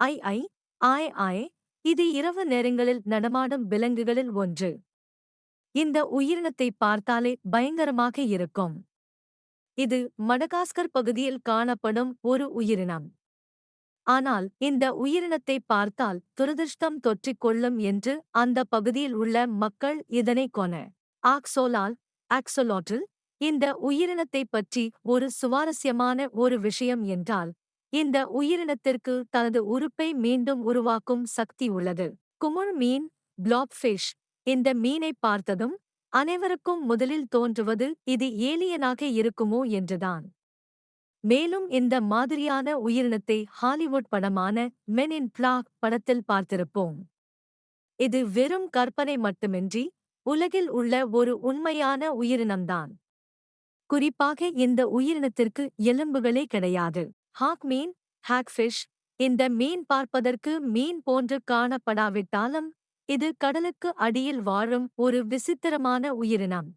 ஐ ஐ ஆய் ஆய் இது இரவு நேரங்களில் நடமாடும் விலங்குகளில் ஒன்று. இந்த உயிரினத்தை பார்த்தாலே பயங்கரமாக இருக்கும். இது மடகாஸ்கர் பகுதியில் காணப்படும் ஒரு உயிரினம். ஆனால் இந்த உயிரினத்தை பார்த்தால் துரதிர்ஷ்டம் தொற்றிக் கொள்ளும் என்று அந்த பகுதியில் உள்ள மக்கள் இதனை கொன. ஆக்சோலால் ஆக்சோலாட்டில் இந்த உயிரினத்தைப் பற்றி ஒரு சுவாரஸ்யமான ஒரு விஷயம் என்றால் இந்த உயிரினத்திற்கு தனது உறுப்பை மீண்டும் உருவாக்கும் சக்தி உள்ளது. குமுள் மீன் பிளாப்ஃபிஷ் இந்த மீனை பார்த்ததும் அனைவருக்கும் முதலில் தோன்றுவது இது ஏலியனாக இருக்குமோ என்றுதான். மேலும் இந்த மாதிரியான உயிரினத்தை ஹாலிவுட் படமான மென் இன் பிளாக் படத்தில் பார்த்திருப்போம். இது வெறும் கற்பனை மட்டுமின்றி உலகில் உள்ள ஒரு உண்மையான உயிரினம்தான். குறிப்பாக இந்த உயிரினத்திற்கு எலும்புகளே கிடையாது. ஹாக் மீன் ஹாக்ஃபிஷ் இந்த மீன் பார்ப்பதற்கு மீன் போன்று காணப்படாவிட்டாலும் இது கடலுக்கு அடியில் வாழும் ஒரு விசித்திரமான உயிரினம்.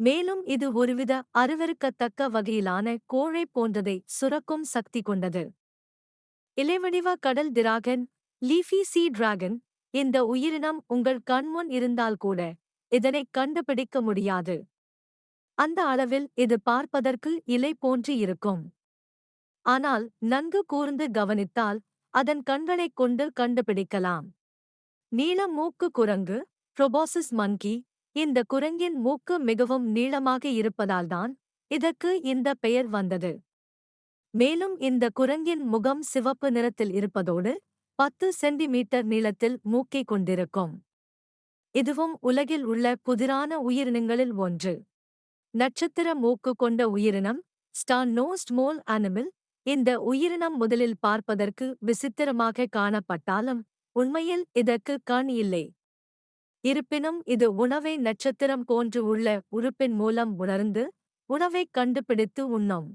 மேலும் இது ஒருவித அருவருக்கத்தக்க வகையிலான கோழை போன்றதை சுரக்கும் சக்தி கொண்டது. இலைவடிவ கடல் டிராகன் லீஃபி சி டிராகன் இந்த உயிரினம் உங்கள் கண்முன் இருந்தால் கூட இதனை கண்டுபிடிக்க முடியாது. அந்த அளவில் இது பார்ப்பதற்கு இலை போன்று இருக்கும். ஆனால் நன்கு கூர்ந்து கவனித்தால் அதன் கண்களைக் கொண்டு கண்டுபிடிக்கலாம். நீள மூக்கு குரங்கு ப்ரொபோசிஸ் மங்கி இந்த குரங்கின் மூக்கு மிகவும் நீளமாக இருப்பதால்தான் இதற்கு இந்த பெயர் வந்தது. மேலும் இந்த குரங்கின் முகம் சிவப்பு நிறத்தில் இருப்பதோடு பத்து சென்டிமீட்டர் நீளத்தில் மூக்கை கொண்டிருக்கும். இதுவும் உலகில் உள்ள புதிரான உயிரினங்களில் ஒன்று. நட்சத்திர மூக்கு கொண்ட உயிரினம் ஸ்டார் நோஸ்ட் மோல் அனிமல் இந்த உயிரினம் முதலில் பார்ப்பதற்கு விசித்திரமாக காணப்பட்டாலும் உண்மையில் இதற்கு கண் இல்லை. இருப்பினும் இது உணவை நட்சத்திரம் போன்று உள்ள உறுப்பின் மூலம் உணர்ந்து உணவைக் கண்டுபிடித்து உண்ணும்.